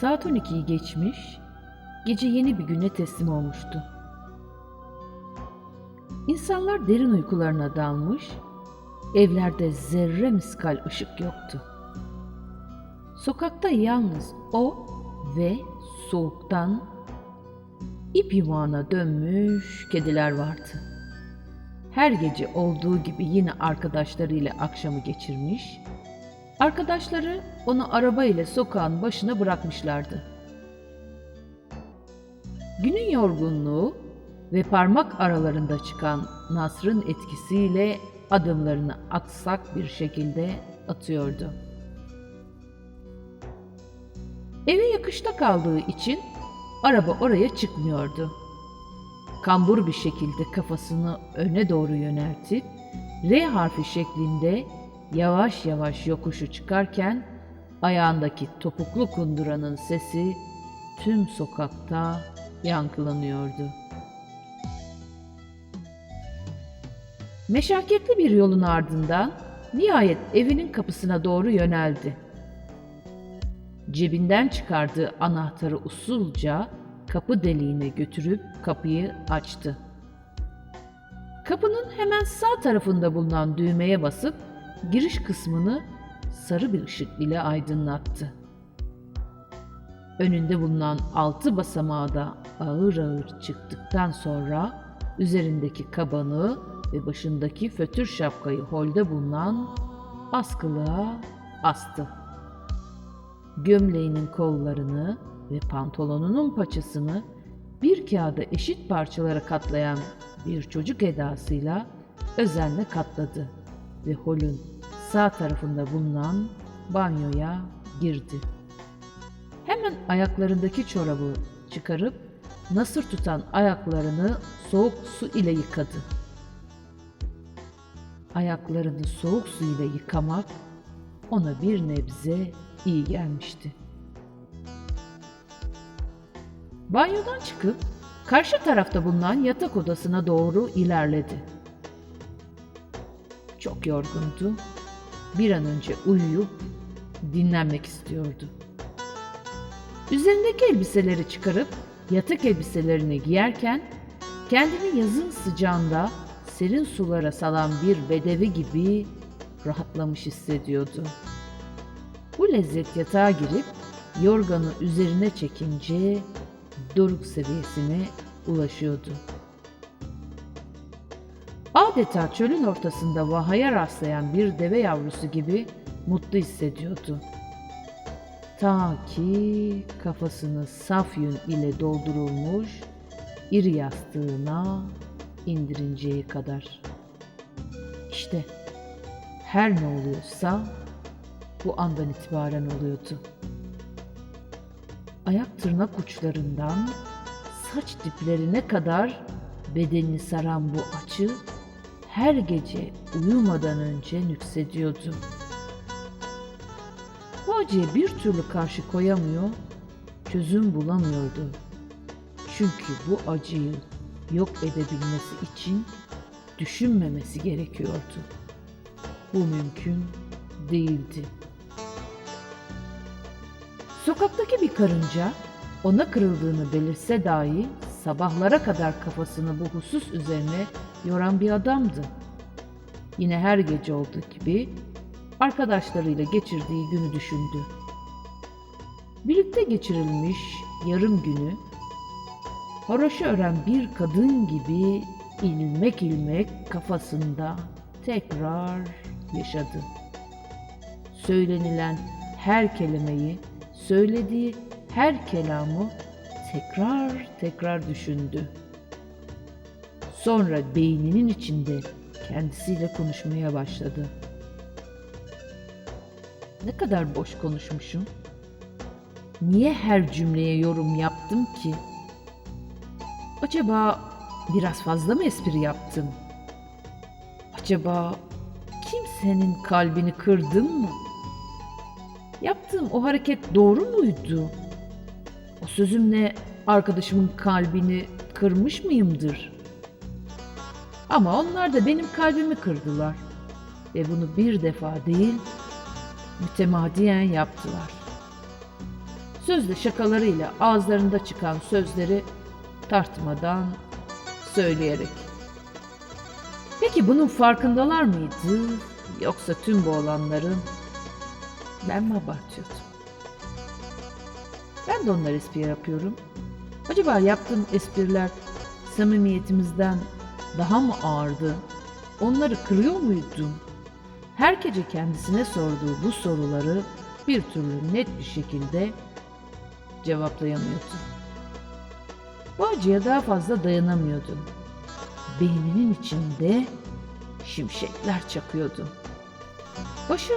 Saat 12'yi geçmiş, gece yeni bir güne teslim olmuştu. İnsanlar derin uykularına dalmış, evlerde zerre miskal ışık yoktu. Sokakta yalnız o ve soğuktan ip yumağına dönmüş kediler vardı. Her gece olduğu gibi yine arkadaşlarıyla akşamı geçirmiş, arkadaşları onu araba ile sokağın başına bırakmışlardı. Günün yorgunluğu ve parmak aralarında çıkan Nasr'ın etkisiyle adımlarını aksak bir şekilde atıyordu. Eve yakışta kaldığı için araba oraya çıkmıyordu. Kambur bir şekilde kafasını öne doğru yöneltip R harfi şeklinde yavaş yavaş yokuşu çıkarken ayağındaki topuklu kunduranın sesi tüm sokakta yankılanıyordu. Meşakkatli bir yolun ardından nihayet evinin kapısına doğru yöneldi. Cebinden çıkardığı anahtarı usulca kapı deliğine götürüp kapıyı açtı. Kapının hemen sağ tarafında bulunan düğmeye basıp giriş kısmını sarı bir ışık ile aydınlattı. Önünde bulunan altı basamağı da ağır ağır çıktıktan sonra üzerindeki kabanı ve başındaki fötür şapkayı holde bulunan askılığa astı. Gömleğinin kollarını ve pantolonunun paçasını bir kağıda eşit parçalara katlayan bir çocuk edasıyla özenle katladı ve holün sağ tarafında bulunan banyoya girdi. Hemen ayaklarındaki çorabı çıkarıp nasır tutan ayaklarını soğuk su ile yıkadı. Ayaklarını soğuk su ile yıkamak ona bir nebze iyi gelmişti. Banyodan çıkıp karşı tarafta bulunan yatak odasına doğru ilerledi. Çok yorgundu. Bir an önce uyuyup dinlenmek istiyordu. Üzerindeki elbiseleri çıkarıp yatak elbiselerini giyerken kendini yazın sıcağında serin sulara salan bir bedevi gibi rahatlamış hissediyordu. Bu lezzet yatağa girip yorganı üzerine çekince doruk seviyesine ulaşıyordu. Adeta çölün ortasında vahaya rastlayan bir deve yavrusu gibi mutlu hissediyordu. Ta ki kafasını saf yün ile doldurulmuş iri yastığına indirinceye kadar. İşte her ne oluyorsa bu andan itibaren oluyordu. Ayak tırnak uçlarından saç diplerine kadar bedenini saran bu açı her gece uyumadan önce nüksediyordu. Bu acıya bir türlü karşı koyamıyor, çözüm bulamıyordu. Çünkü bu acıyı yok edebilmesi için düşünmemesi gerekiyordu. Bu mümkün değildi. Sokaktaki bir karınca ona kırıldığını belirse dahi sabahlara kadar kafasını bu husus üzerine yoran bir adamdı. Yine her gece olduğu gibi arkadaşlarıyla geçirdiği günü düşündü. Birlikte geçirilmiş yarım günü horoşu ören bir kadın gibi ilmek ilmek kafasında tekrar yaşadı. Söylenilen her kelimeyi, söylediği her kelamı tekrar tekrar düşündü. Sonra beyninin içinde kendisiyle konuşmaya başladı. Ne kadar boş konuşmuşum. Niye her cümleye yorum yaptım ki? Acaba biraz fazla mı espri yaptım? Acaba kimsenin kalbini kırdım mı? Yaptığım o hareket doğru muydu? O sözümle arkadaşımın kalbini kırmış mıyımdır? Ama onlar da benim kalbimi kırdılar. Ve bunu bir defa değil, mütemadiyen yaptılar. sözle şakalarıyla ağızlarında çıkan sözleri tartmadan söyleyerek. Peki bunun farkındalar mıydı yoksa tüm bu olanların ben mi abartıyordum? Ben de onlar espri yapıyorum. Acaba yaptığım espriler samimiyetimizden daha mı ağırdı? Onları kırıyor muydum? Her gece kendisine sorduğu bu soruları bir türlü net bir şekilde cevaplayamıyordu. Bu acıya daha fazla dayanamıyordu. Beyninin içinde şimşekler çakıyordu. Başı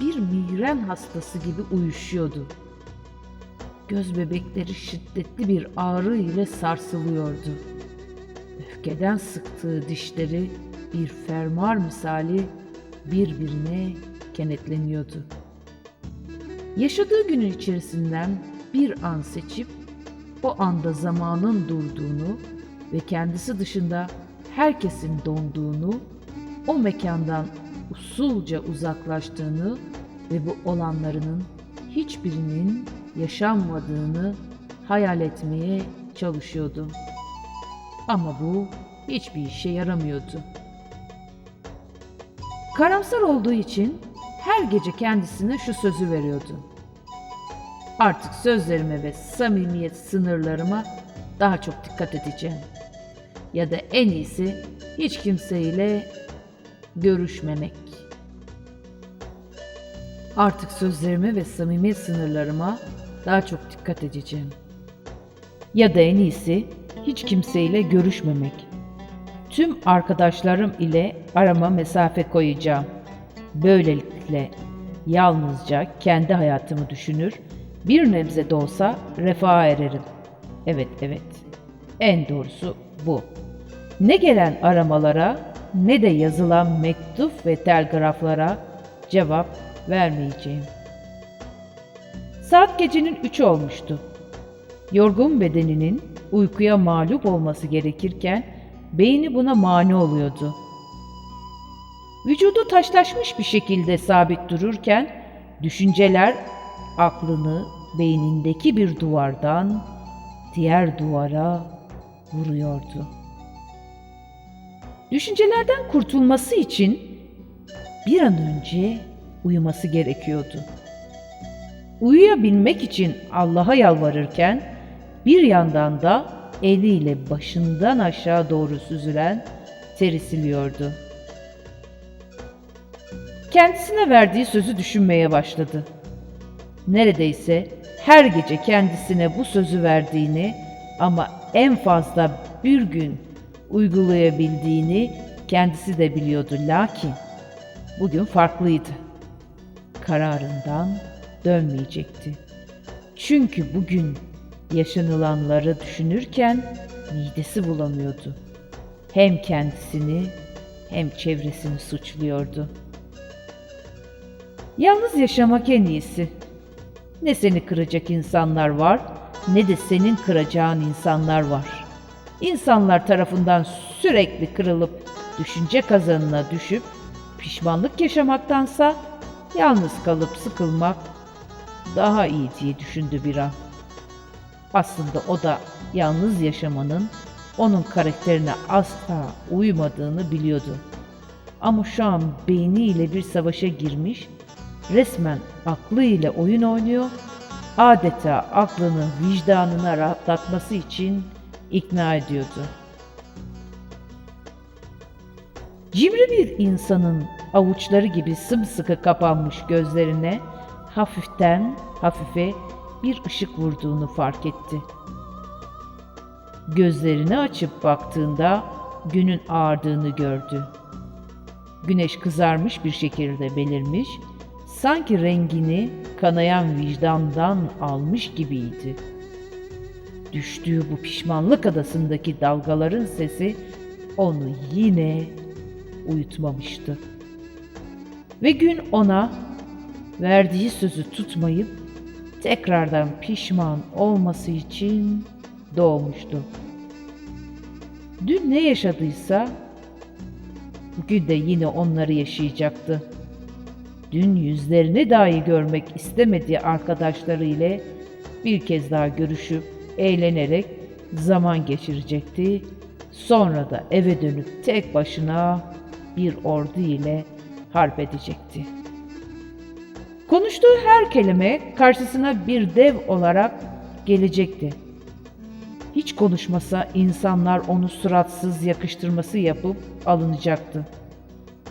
bir migren hastası gibi uyuşuyordu. Göz bebekleri şiddetli bir ağrı ile sarsılıyordu. Öfkeden sıktığı dişleri bir fermuar misali birbirine kenetleniyordu. Yaşadığı günün içerisinden bir an seçip o anda zamanın durduğunu ve kendisi dışında herkesin donduğunu, o mekandan usulca uzaklaştığını ve bu olanlarının hiçbirinin yaşanmadığını hayal etmeye çalışıyordu. Ama bu hiçbir işe yaramıyordu. Karamsar olduğu için her gece kendisine şu sözü veriyordu. Artık sözlerime ve samimiyet sınırlarıma daha çok dikkat edeceğim. Ya da en iyisi hiç kimseyle görüşmemek. Artık sözlerime ve samimiyet sınırlarıma daha çok dikkat edeceğim. Ya da en iyisi hiç kimseyle görüşmemek. Tüm arkadaşlarım ile arama mesafe koyacağım. Böylelikle yalnızca kendi hayatımı düşünür, bir nebze de olsa refaha ererim. Evet, evet. En doğrusu bu. Ne gelen aramalara ne de yazılan mektup ve telgraflara cevap vermeyeceğim. Saat gecenin üçü olmuştu. Yorgun bedeninin uykuya mağlup olması gerekirken beyni buna mani oluyordu. Vücudu taşlaşmış bir şekilde sabit dururken düşünceler aklını beynindeki bir duvardan diğer duvara vuruyordu. Düşüncelerden kurtulması için bir an önce uyuması gerekiyordu. Uyuyabilmek için Allah'a yalvarırken bir yandan da eliyle başından aşağı doğru süzülen teri siliyordu. Kendisine verdiği sözü düşünmeye başladı. Neredeyse her gece kendisine bu sözü verdiğini ama en fazla bir gün uygulayabildiğini kendisi de biliyordu. Lakin bugün farklıydı. Kararından dönmeyecekti. Çünkü bugün yaşanılanları düşünürken midesi bulamıyordu. Hem kendisini hem çevresini suçluyordu. Yalnız yaşamak en iyisi. Ne seni kıracak insanlar var ne de senin kıracağın insanlar var. İnsanlar tarafından sürekli kırılıp düşünce kazanına düşüp pişmanlık yaşamaktansa yalnız kalıp sıkılmak daha iyi diye düşündü bir an. Aslında o da yalnız yaşamanın onun karakterine asla uymadığını biliyordu. Ama şu an beyniyle bir savaşa girmiş, resmen aklıyla oyun oynuyor, adeta aklını vicdanına rahatlatması için ikna ediyordu. Cimri bir insanın avuçları gibi sımsıkı kapanmış gözlerine hafiften hafife bir ışık vurduğunu fark etti. Gözlerini açıp baktığında günün ağardığını gördü. Güneş kızarmış bir şekilde belirmiş, sanki rengini kanayan vicdandan almış gibiydi. Düştüğü bu pişmanlık adasındaki dalgaların sesi onu yine uyutmamıştı. Ve gün ona verdiği sözü tutmayıp tekrardan pişman olması için doğmuştu. Dün ne yaşadıysa bugün de yine onları yaşayacaktı. Dün yüzlerini dahi görmek istemediği arkadaşları ile bir kez daha görüşüp eğlenerek zaman geçirecekti. Sonra da eve dönüp tek başına bir ordu ile harp edecekti. Konuştuğu her kelime karşısına bir dev olarak gelecekti. Hiç konuşmasa insanlar onu suratsız yakıştırması yapıp alınacaktı.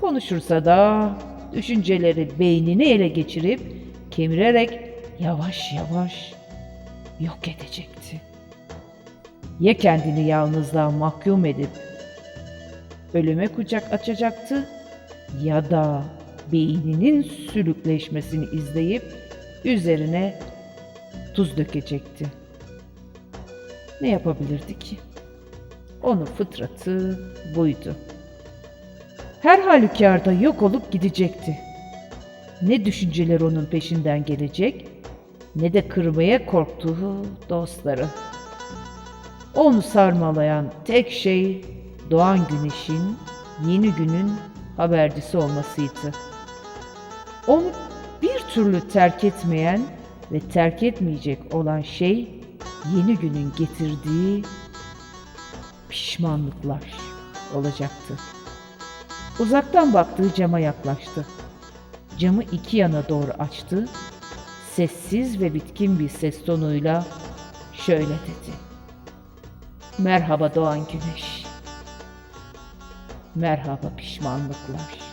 Konuşursa da düşünceleri beynini ele geçirip kemirerek yavaş yavaş yok edecekti. Ya kendini yalnızlığa mahkum edip ölüme kucak açacaktı ya da beyninin sülükleşmesini izleyip üzerine tuz dökecekti. Ne yapabilirdi ki? Onun fıtratı buydu. Her halükarda yok olup gidecekti. Ne düşünceler onun peşinden gelecek, ne de kırmaya korktuğu dostları. Onu sarmalayan tek şey doğan güneşin, yeni günün habercisi olmasıydı. Onu bir türlü terk etmeyen ve terk etmeyecek olan şey yeni günün getirdiği pişmanlıklar olacaktı. Uzaktan baktığı cama yaklaştı. Camı iki yana doğru açtı. Sessiz ve bitkin bir ses tonuyla şöyle dedi. Merhaba doğan güneş. Merhaba pişmanlıklar.